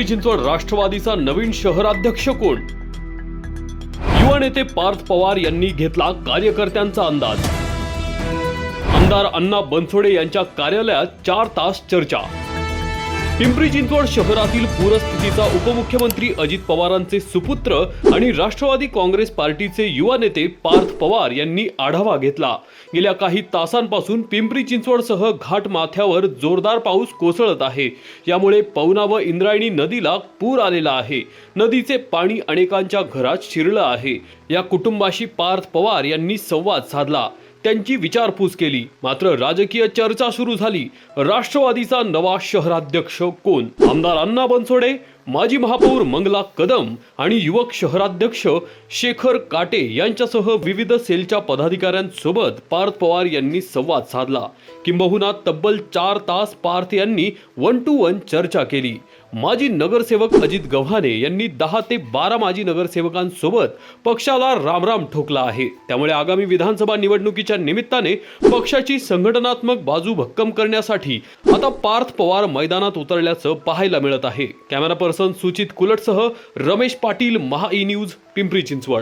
पिंपरी चिंचवड राष्ट्रवादीचा नवीन शहराध्यक्ष कोण? युवा नेते पार्थ पवार यांनी घेतला कार्यकर्त्यांचा अंदाज. आमदार अण्णा बनसोडे यांच्या कार्यालयात चार तास चर्चा. पिंपरी चिंचवड शहरातील पूरस्थितीचा उपमुख्यमंत्री अजित पवारांचे सुपुत्र आणि राष्ट्रवादी काँग्रेस पार्टीचे युवा नेते पार्थ पवार यांनी आढावा घेतला. गेल्या काही तासांपासून पिंपरी चिंचवडसह घाट माथ्यावर जोरदार पाऊस कोसळत आहे. यामुळे पवना व इंद्रायणी नदीला पूर आलेला आहे. नदीचे पाणी अनेकांच्या घरात शिरलं आहे. या कुटुंबाशी पार्थ पवार यांनी संवाद साधला. त्यांची विचारपूस केली. मात्र राजकीय चर्चा सुरू झाली. राष्ट्रवादीचा नवा शहराध्यक्ष कोण? आमदार अण्णा बनसोडे माजी महापौर मंगला कदम आणि युवक शहराध्यक्ष शेखर काटे यांच्यासह विविध सेलच्या पदाधिकाऱ्यांसोबत पार्थ पवार यांनी संवाद साधला. किंबहुना तब्बल चार तास पार्थ यांनी वन टू वन चर्चा केली. माजी नगरसेवक अजित गव्हाणे यांनी दहा ते बारा माजी नगरसेवकांसोबत पक्षाला रामराम ठोकला आहे. त्यामुळे आगामी विधानसभा निवडणुकीच्या निमित्ताने पक्षाची संघटनात्मक बाजू भक्कम करण्यासाठी आता पार्थ पवार मैदानात उतरल्याचं पाहायला मिळत आहे. कॅमेरा पर्सन सुचित कुलटसह रमेश पाटील महा ई न्यूज पिंपरी चिंचवड.